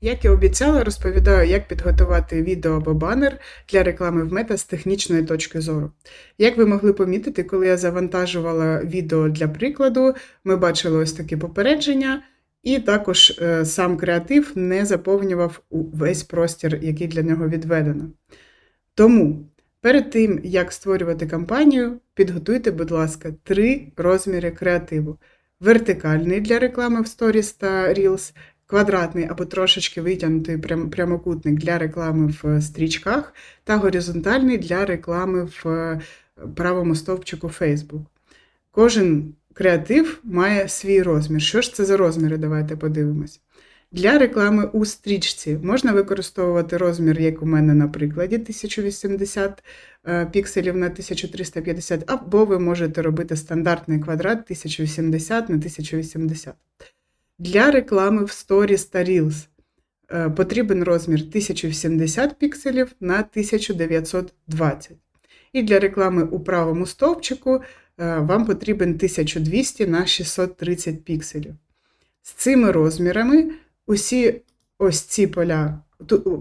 Як і обіцяла, розповідаю, як підготувати відео або банер для реклами в мета з технічної точки зору. Як ви могли помітити, коли я завантажувала відео для прикладу, ми бачили ось такі попередження, і також е, сам креатив не заповнював весь простір, який для нього відведено. Тому перед тим, як створювати кампанію, підготуйте, будь ласка, три розміри креативу: вертикальний для реклами в Stories та Reels, квадратний або трошечки витягнутий прям- прямокутник для реклами в стрічках, та горизонтальний для реклами в е, правому стовпчику Facebook. Кожен креатив має свій розмір. Що ж це за розміри? Давайте подивимось. Для реклами у стрічці можна використовувати розмір, як у мене на прикладі, 1080 е, пікселів на 1350, або ви можете робити стандартний квадрат 1080 на 1080. Для реклами в Stories та Reels е, потрібен розмір 1080 пікселів на 1920. І для реклами у правому стовпчику е, вам потрібен 1200 на 630 пікселів. З цими розмірами усі ось ці поля.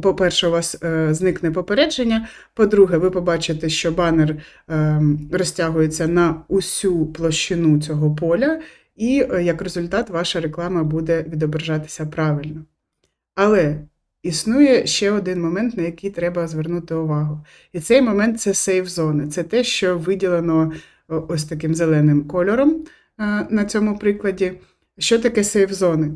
По-перше, у вас е, зникне попередження. По-друге, ви побачите, що банер е, розтягується на усю площину цього поля, і е, як результат ваша реклама буде відображатися правильно. Але існує ще один момент, на який треба звернути увагу. І цей момент це сейф зони. Це те, що виділено ось таким зеленим кольором е, на цьому прикладі. Що таке сейф зони?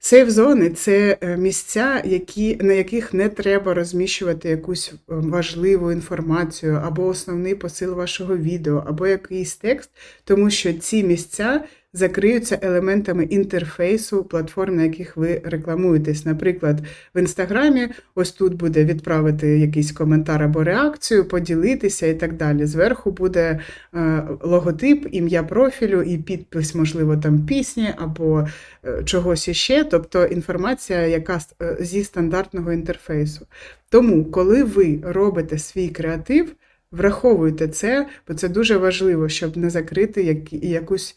Сейф зони це е, місця, які, на яких не треба розміщувати якусь е, важливу інформацію, або основний посил вашого відео, або якийсь текст, тому що ці місця закриються елементами інтерфейсу платформ, на яких ви рекламуєтесь. Наприклад, в інстаграмі ось тут буде відправити якийсь коментар або реакцію, поділитися і так далі. Зверху буде е, логотип, ім'я профілю і підпис, можливо, там пісні або е, чогось іще, тобто інформація, яка е, зі стандартного інтерфейсу. Тому, коли ви робите свій креатив, враховуйте це, бо це дуже важливо, щоб не закрити як- якусь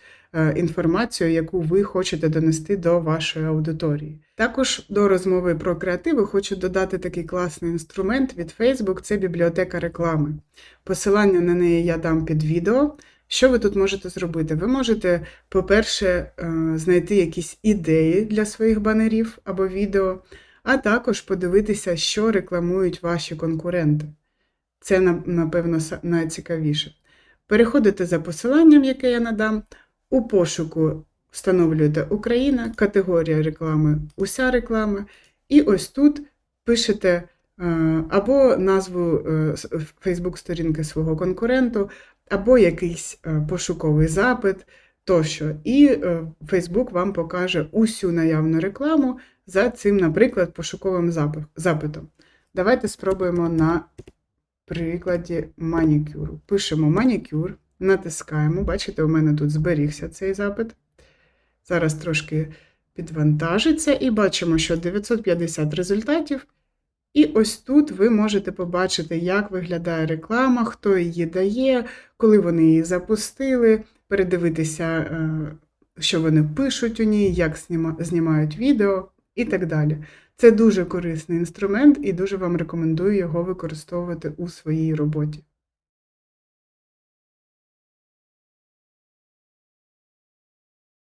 інформацію, яку ви хочете донести до вашої аудиторії. Також до розмови про креативи хочу додати такий класний інструмент від Facebook це бібліотека реклами. Посилання на неї я дам під відео. Що ви тут можете зробити? Ви можете, по-перше, е, знайти якісь ідеї для своїх банерів або відео, а також подивитися, що рекламують ваші конкуренти. Це, на- напевно, найцікавіше. Переходите за посиланням, яке я надам. У пошуку встановлюєте Україна, категорія реклами, уся реклама. І ось тут пишете е, або назву Фейсбук-сторінки свого конкуренту, або якийсь е, пошуковий запит тощо. І Facebook вам покаже усю наявну рекламу за цим, наприклад, пошуковим запитом. Давайте спробуємо на прикладі манікюру. Пишемо манікюр, натискаємо. Бачите, у мене тут зберігся цей запит. Зараз трошки підвантажиться, і бачимо, що 950 результатів. І ось тут ви можете побачити, як виглядає реклама, хто її дає, коли вони її запустили, передивитися, е, що вони пишуть у ній, як знімають відео і так далі. Це дуже корисний інструмент і дуже вам рекомендую його використовувати у своїй роботі.